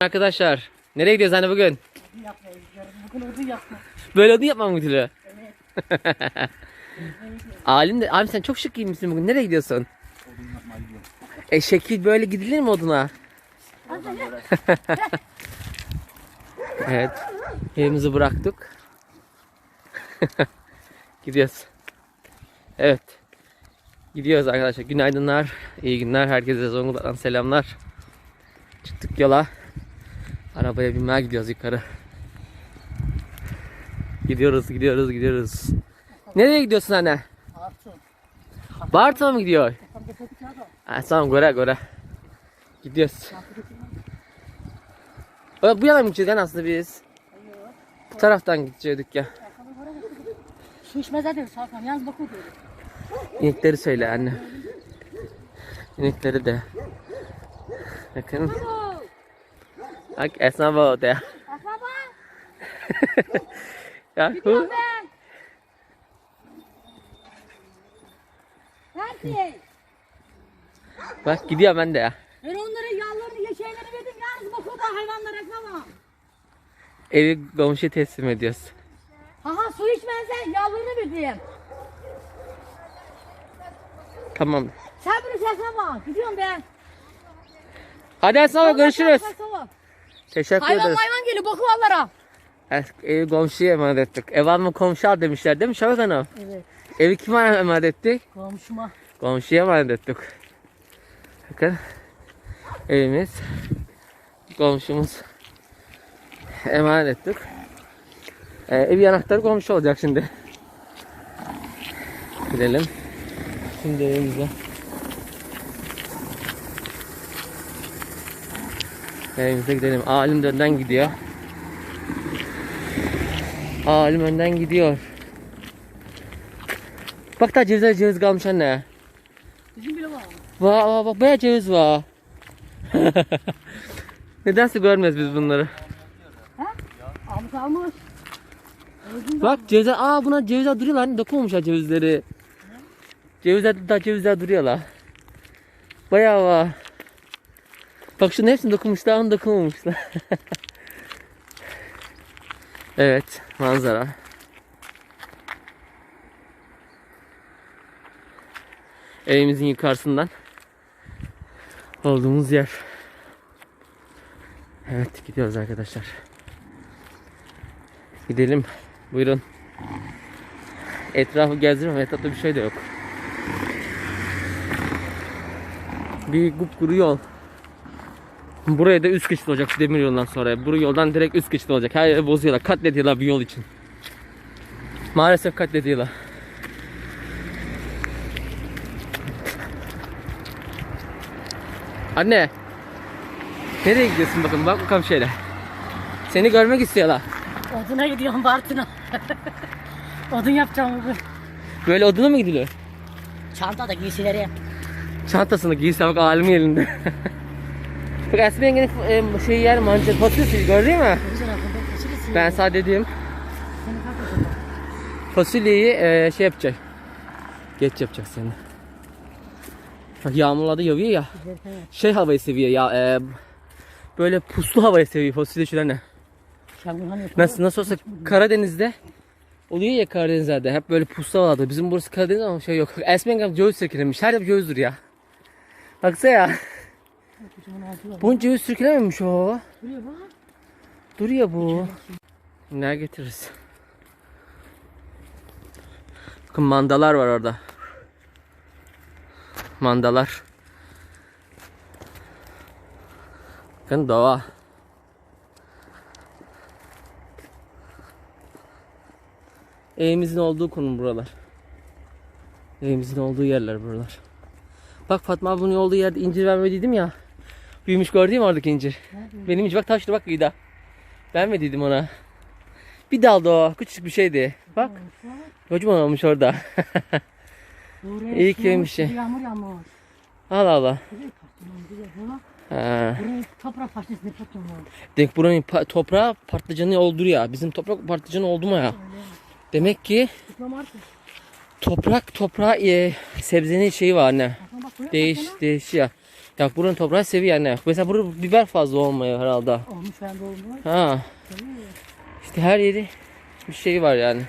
Arkadaşlar nereye gidiyoruz anne bugün? yapmayı istiyorum. Bugün odun yapma. Böyle odun yapmam mı Gülü? Alim de abi sen çok şık giymişsin bugün. Nereye gidiyorsun? E şekil böyle gidilir mi oduna? evet. Evimizi bıraktık. Gidiyoruz. Evet. Gidiyoruz arkadaşlar. Günaydınlar. iyi günler. Herkese Zonguldak'tan selamlar. Çıktık yola. Arabaya binmeye gidiyoruz yukarı. Gidiyoruz, gidiyoruz, gidiyoruz. Nereye gidiyorsun anne? Artı. Bartın'a mı gidiyor? Ha, tamam göre göre. Gidiyoruz. Ö, Bu yana mı gideceğiz lan aslında biz? Bu taraftan gidecektik ya. Su içmez hadi Hakan. Yalnız bakıyor. İnekleri söyle anne. İnekleri de. Bakın. Bak esnaf o de. Akraba. Ya hu. Nerede? Bak gidiyor ben de ya. Ben onlara yağlarını, şeyleri verdim. Yalnız bakıyor da hayvanlar akraba. Evi komşuya teslim ediyoruz. Aha su içmezsen yağlarını verdim. Tamam. Sen bunu çeksene. Gidiyorum ben. Hadi esnaf görüşürüz. Tamam. Teşekkür Hayvan ederiz. hayvan geliyor bakıyor onlara. Evet, Evi komşuya emanet ettik. Ev alma komşu al demişler değil mi Şafak Hanım? Evet. Evi kime emanet ettik? Komşuma. Komşuya emanet ettik. Bakın. Evimiz. Komşumuz. Emanet ettik. Ee, ev yanakları komşu olacak şimdi. Gidelim. Şimdi evimize. Evimize gidelim. Alim de önden gidiyor. Alim önden gidiyor. Bak da cevizler ceviz kalmış anne. Bizim bile var. Vay vay bak bayağı ceviz var. Nedense görmez biz bunları. Almış almış. Bak cevizler, aa buna cevizler duruyorlar hani dokunmamışlar cevizleri. Cevizler daha cevizler duruyorlar. Bayağı var. Bak şunun hepsini dokunmuşlar onu dokunmamışlar. evet manzara. Evimizin yukarısından olduğumuz yer. Evet gidiyoruz arkadaşlar. Gidelim. Buyurun. Etrafı gezdirmem. Etrafta bir şey de yok. Bir kupkuru yol. Buraya da üst geçit olacak şu demir yoldan sonra. Bu yoldan direkt üst geçit olacak. Her yeri bozuyorlar. Katlediyorlar bir yol için. Maalesef katlediyorlar. Anne. Nereye gidiyorsun bakın bak bakalım şöyle. Seni görmek istiyorlar. Oduna gidiyorum Bartın'a. Odun yapacağım bugün. Böyle oduna mı gidiliyor? Çantada giysileri. Çantasını giyse bak alimin elinde. bak Esma yengenin e, şey yer mancar fasulyesi gördün mü? Ben sana kalkacağım. fasulyeyi e, şey yapacak. Geç yapacak seni. Bak yağmurlarda yağıyor ya. Şey havayı seviyor ya. e, böyle puslu havayı seviyor fasulye yapıyor. Nasıl nasıl olsa Karadeniz'de oluyor ya Karadenizlerde hep böyle puslu havalarda. Bizim burası Karadeniz ama şey yok. Esma yengem ceviz sirkelemiş. Her yer cevizdir ya. Baksana ya. Kocaman altı var. Bu ceviz sirkelememiş o. Buraya bak. Duruyor bu. Ne getiririz? Bakın mandalar var orada. Mandalar. Bakın doğa. Evimizin olduğu konum buralar. Evimizin olduğu yerler buralar. Bak Fatma ablanın olduğu yerde incir vermediydim ya. Büyümüş gördün mü oradaki incir? Benim incir bak taşlı bak mi dedim ona? Bir daldı o. Küçük bir şeydi. Bak. Kocaman olmuş orada. İyi ki yemiş. Yağmur yağmış. Allah Allah. Ha. Buraya toprak parçasını patlıcan var. Demek buranın pa- toprağı patlıcanı oldu ya. Bizim toprak patlıcanı oldu mu ya? Demek ki toprak toprağa e, sebzenin şeyi var ne? Bakın bak buraya Değiş değişiyor. Ya buranın toprağı seviyor anne. Mesela burada biber fazla olmuyor herhalde. Olmuş ben de olmuş. Ha. İşte her yeri bir şey var yani.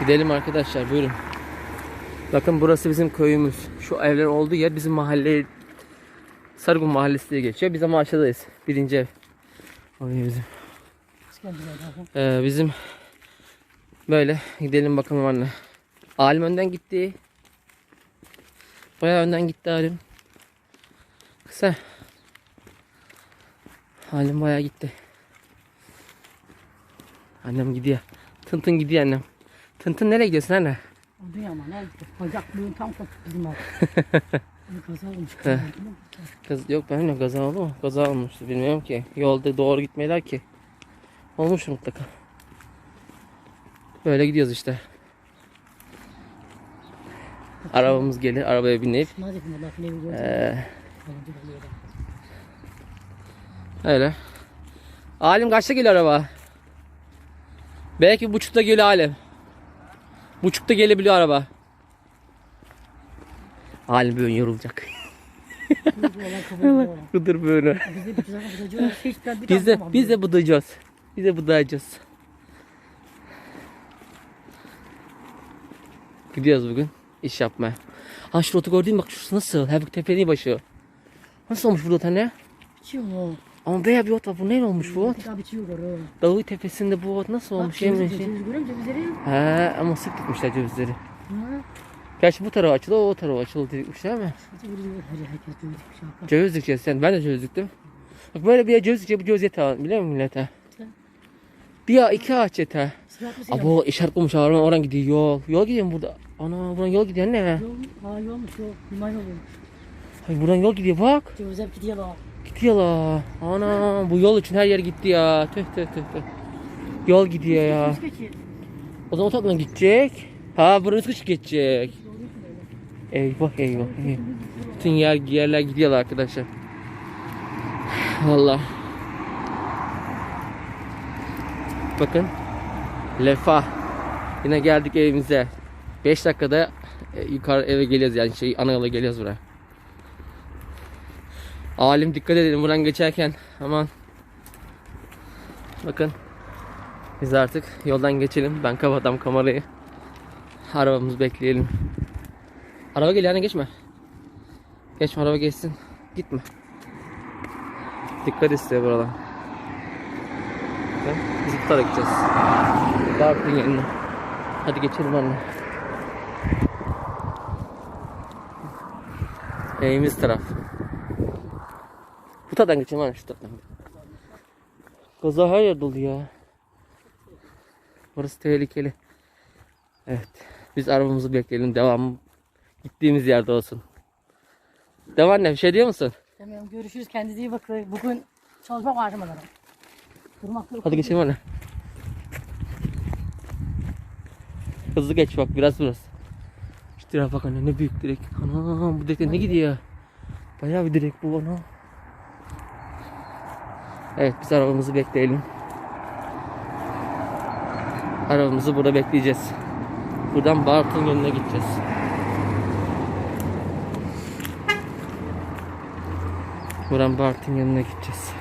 Gidelim arkadaşlar buyurun. Bakın burası bizim köyümüz. Şu evler olduğu yer bizim mahalle Sarıgun Mahallesi diye geçiyor. Biz ama aşağıdayız. Birinci ev. Oraya bizim. Ee, bizim böyle gidelim bakalım anne. Alim önden gitti. Bayağı önden gitti Alim. Kısa. Halim bayağı gitti. Annem gidiyor. Tın tın gidiyor annem. Tın tın nereye gidiyorsun anne? Oldu ya ama ne? Bacaklığın tam koptu bizim abi. Kaza olmuş. He. Kız yok ben de kaza oldu mu? Kaza olmuştu bilmiyorum ki. Yolda doğru gitmediler ki. Olmuş mutlaka. Böyle gidiyoruz işte. Arabamız gelir. Arabaya binip ee, öyle. Alim kaçta geliyor araba? Belki buçukta geliyor Alim. Buçukta gelebiliyor araba. Alim böyle yorulacak. Kıdır böyle. Biz de biz de budayacağız. Biz de budayacağız. Gidiyoruz bugün iş yapmaya. Ha şu otu gördün mü? Bak şurası nasıl? Hep tepeli başı. Nasıl olmuş burada tane? Biçiyor mu? Ama beyaz bir ot var. Bu ne olmuş bu ot? Daha biçiyor görüyor. Dağı tepesinde bu ot nasıl Bak olmuş? ceviz, Yemin ceviz şey. görüyor musun cevizleri? He ama sık dikmişler cevizleri. Hı. Gerçi bu taraf açıldı o taraf açıldı dikmiş değil mi? Ceviz dikeceğiz sen. Ben de ceviz diktim. Bak böyle bir ceviz dikeceğiz. Bu ceviz yeter. Biliyor musun millete? Bir ya iki ağaç yeter. Abo işaret bulmuş oradan gidiyor yol. Yol gidiyor burada? Ana buradan yol gidiyor ne? Yol, ha yolmuş yol. Liman yoluymuş. Ay buradan yol gidiyor bak. Hep gidiyor la. Gidiyor la. Ana bu yol için her yer gitti ya. Tüh tüh tüh tüh. Yol gidiyor ya. O zaman o taraftan gidecek. Ha burası kış geçecek. Eyvah eyvah. eyvah. Bütün yer yerler gidiyorlar arkadaşlar. Valla. Bakın. Lefa. Yine geldik evimize. 5 dakikada e, yukarı eve geliyoruz yani şey ana yola geliyoruz buraya. Alim dikkat edelim buradan geçerken aman. Bakın. Biz artık yoldan geçelim. Ben kapatam kamerayı. Arabamızı bekleyelim. Araba geliyor hani geçme. Geçme araba geçsin. Gitme. Dikkat istiyor buradan. Biz bu tarafa gideceğiz. Bartın yanına. Hadi geçelim anne. Evimiz taraf. Bu taraftan geçelim anne şu taraftan. Gaza her yer dolu ya. Burası tehlikeli. Evet. Biz arabamızı bekleyelim. Devam gittiğimiz yerde olsun. Devam ne? Bir şey diyor musun? Tamam görüşürüz kendinize iyi bakın. Bugün çalışmak var mı Durmak yok. Hadi geçelim anne. Hızlı geç bak biraz burası. Şu direğe bak anne ne büyük direk. Ana bu direk ne gidiyor? Bayağı bir direk bu ana. Evet biz arabamızı bekleyelim. Arabamızı burada bekleyeceğiz. Buradan Bartın yönüne gideceğiz. Buradan Bartın yönüne gideceğiz.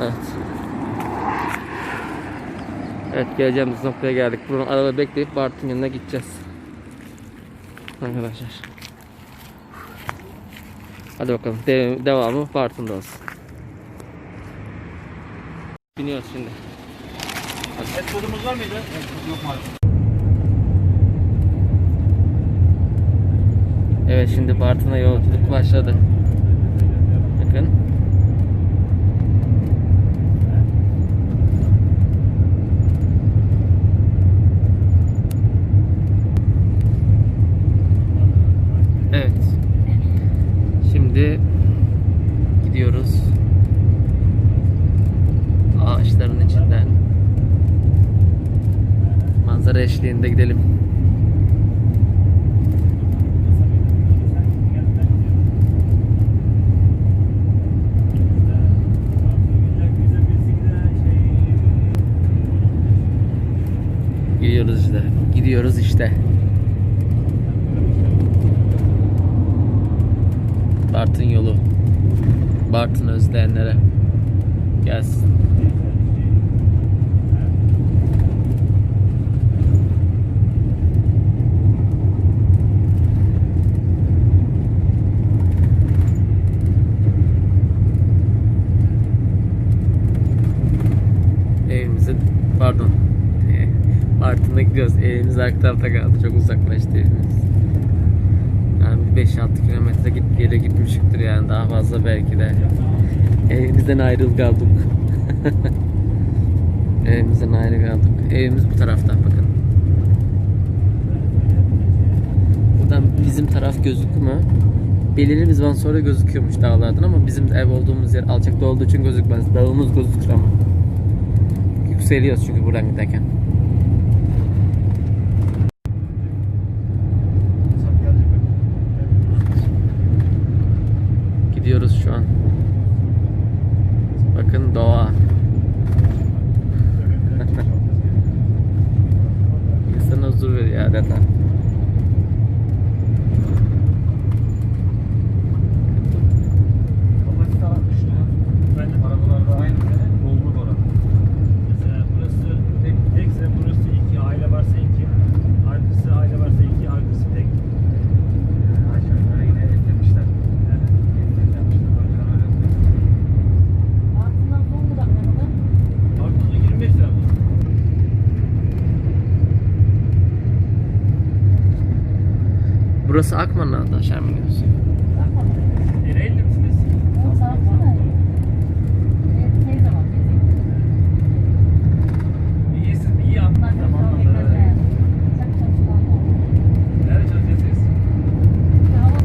Evet. Evet geleceğimiz noktaya geldik. Buradan araba bekleyip Bartın yanına gideceğiz. Arkadaşlar. Hadi bakalım. De- devamı Bartın'da olsun. Biniyoruz şimdi. Et kodumuz var mıydı? Et yok maalesef. Evet şimdi Bartın'a yolculuk başladı. Bakın. Evet. Şimdi gidiyoruz. Ağaçların içinden manzara eşliğinde gidelim. Gidiyoruz işte. Bartın yolu. Bartın özleyenlere gelsin. Evimizin pardon Bartın'a gidiyoruz. Evimiz arka tarafta kaldı. Çok uzaklaştı evimiz. Yani bir 5-6 kilometre git geri gitmişiktir yani daha fazla belki de. Evimizden ayrıl kaldık. Evimizden ayrı kaldık. Evimiz bu tarafta bakın. Buradan bizim taraf gözükmüyor. Belirli bir zaman sonra gözüküyormuş dağlardan ama bizim ev olduğumuz yer alçakta olduğu için gözükmez. Dağımız gözükür ama. Yükseliyoruz çünkü buradan giderken. Gidiyoruz şu an. Bakın doğa. İnsana huzur veriyor adeta. Kapasite düştü. Ben de arabalarda aynı sene doldur oranı. Mesela burası tek, tekse burası iki, aile varsa iki, arkası aile varsa iki, arkası tek. Aşağı yukarı yine eklemişler. Eklemişler. Önceden öyle yapıyor. Bartın'dan Zonguldak ne kadar? Artı 25 lira bu. Burası Akman'da aşağı mı? Ereğli misiniz? O tarafta da. Evet, teyze var. teyze. İyi siz iyi Bunlar anladınız. çok Tamam. daha bekler. Çok çalışkan. Nerede çalışıyorsunuz? Hava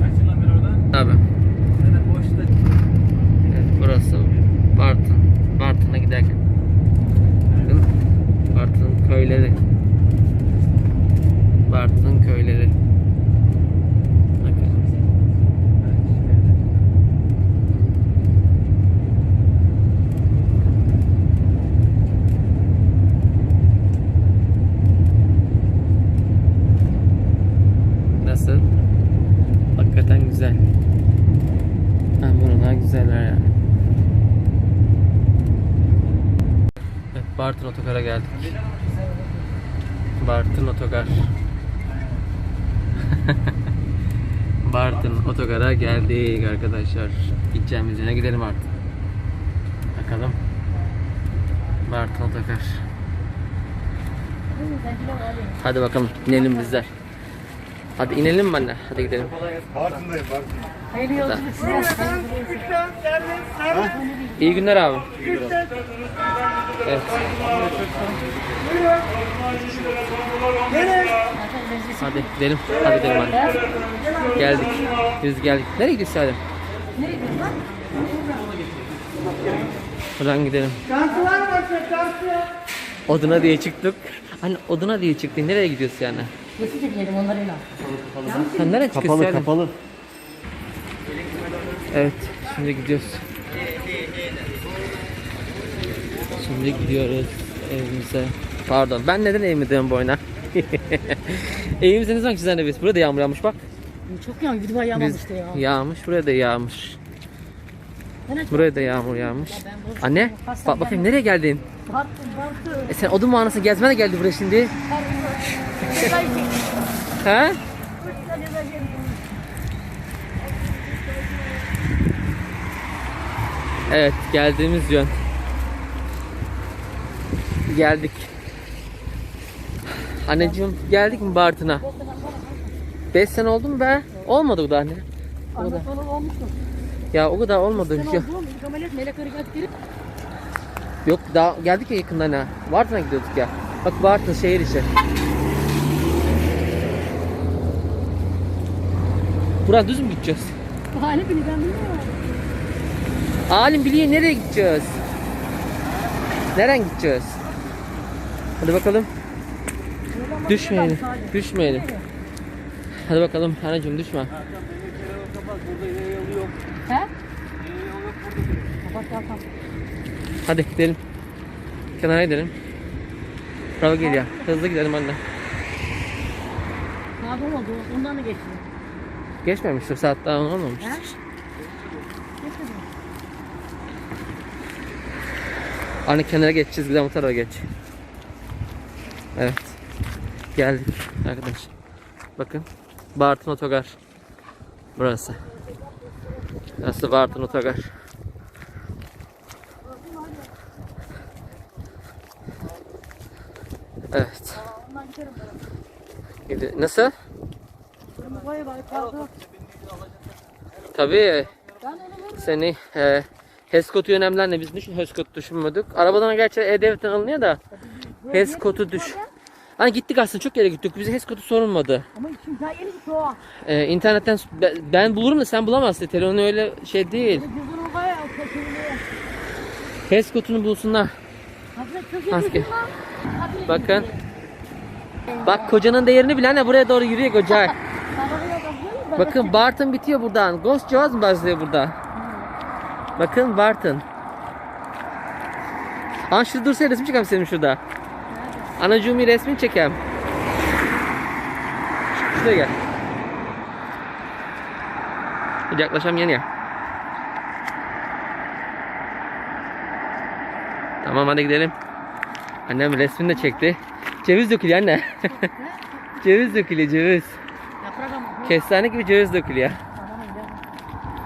Kaç yıldan beri orada? Abi. Ben de boşta. Evet, burası Bartın. Bartın'a giderken. Bakın Bartın'ın köyleri. Bartın'ın köyleri. Bakın. Nasıl? Hakikaten güzel. Ha, buralar güzeller yani. Evet, Bartın Otogar'a geldik. Bartın Otogar. Bartın Otogar'a geldik arkadaşlar. Gideceğimiz yere gidelim artık. Bakalım. Bartın Otogar. Hadi bakalım inelim bizler. Hadi inelim mi anne? Hadi gidelim. Bartın'dayım Bartın. Hayırlı yolculuk size. İyi günler abi. Evet. Hadi gidelim. Hadi gidelim hadi. Geldik. Biz geldik. Nereye gidiyorsun Salim? Nereye gidiyorsun lan? Buradan gidelim. Oduna diye çıktık. Hani oduna diye çıktık. Nereye gidiyorsun yani? Geçici gidelim onlarıyla. Sen nereye çıkıyorsun Salim? kapalı. Evet. Şimdi gidiyoruz. Şimdi gidiyoruz evimize. Pardon. Ben neden evime diyorum bu oyuna? Evimize ne zaman çizen biz? Burada yağmur yağmış bak. Çok yağmur. Bir duvar yağmamıştı ya. Yağmış. Buraya da yağmış. Buraya da yağmur yağmış. Anne bak bakayım nereye geldin? E sen odun mağarası gezmene geldi buraya şimdi. He? Evet geldiğimiz yön. Geldik. Anneciğim geldik mi Bartın'a? 5 sene oldu mu be? Olmadı bu da anne. Anne falan olmuştu. Ya o kadar olmadı. Sen Yok, oldu mu? İlk ameliyat melek hareket gelip yok daha geldik ya yakında ne? Bartın'a gidiyorduk ya. Bak Bartın şehir içi. Buradan düz mü gideceğiz? Hali bile ben bilmiyorum. Alim biliyor nereye gideceğiz? Nereden gideceğiz? Hadi bakalım. Düşmeyelim. Düşmeyelim. Hadi bakalım anneciğim düşme. He? Hadi gidelim. Kenara gidelim. Bravo geliyor. Hızlı gidelim anne. Saat olmadı. Ondan da geçti. Geçmemiştir saat daha olmamıştır. He? Geçmedi. Anne kenara geç çizgiden bu tarafa geç. Evet. Geldik arkadaş. Bakın. Bartın Otogar. Burası. Burası Bartın Otogar. Evet. Nasıl? Tabii seni e, HESCOT'u önemli biz düşün HESCOT düşünmedik. Arabadan gerçi E-Devlet'ten alınıyor da HESCOT'u düş. Hani gittik aslında çok yere gittik. Bize HESCOT'u sorulmadı. Ama Ee, internetten ben, bulurum da sen bulamazsın. Telefon öyle şey değil. Kötülüğü. HESCOT'unu bulsunlar. Maske. Bakın. Bak kocanın değerini bilen de buraya doğru yürüyor koca. Bakın Barton bitiyor buradan. Ghost Jaws mı başlıyor burada? Bakın Barton. Aa şurada dursana resim çekelim senin şurada. Anacığımı resmini çekem. Şuraya gel. Yaklaşam yeni ya. Tamam hadi gidelim. Annem resmini de çekti. Ceviz dökülüyor anne. ceviz dökülüyor ceviz. Kestane gibi ceviz dökülüyor. Öyle.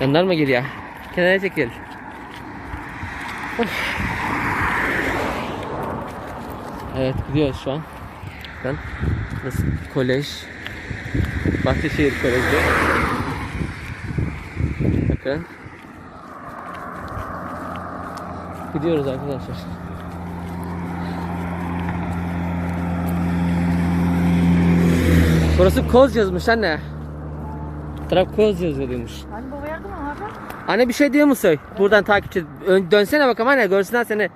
Jandarma geliyor. Kenara çekil. Evet gidiyoruz şu an. Bakın. Burası kolej. Bahçeşehir Koleji. Bakın. Gidiyoruz arkadaşlar. Burası koz yazmış anne. Taraf koz yazılıyormuş. Hani baba yardım mı abi? Anne bir şey diyor musun? Buradan takipçi. Ön- dönsene bakalım anne görsünler seni.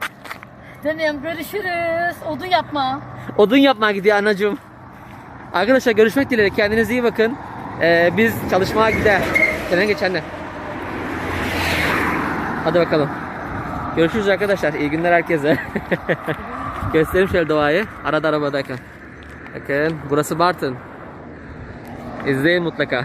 Denem görüşürüz. Odun yapma. Odun yapmaya gidiyor anacığım. Arkadaşlar görüşmek dileğiyle kendinize iyi bakın. Ee, biz çalışmaya gider. Sen geç anne. Hadi bakalım. Görüşürüz arkadaşlar. İyi günler herkese. Göstereyim şöyle doğayı. Arada arabadayken. Bakın burası Bartın. İzleyin mutlaka.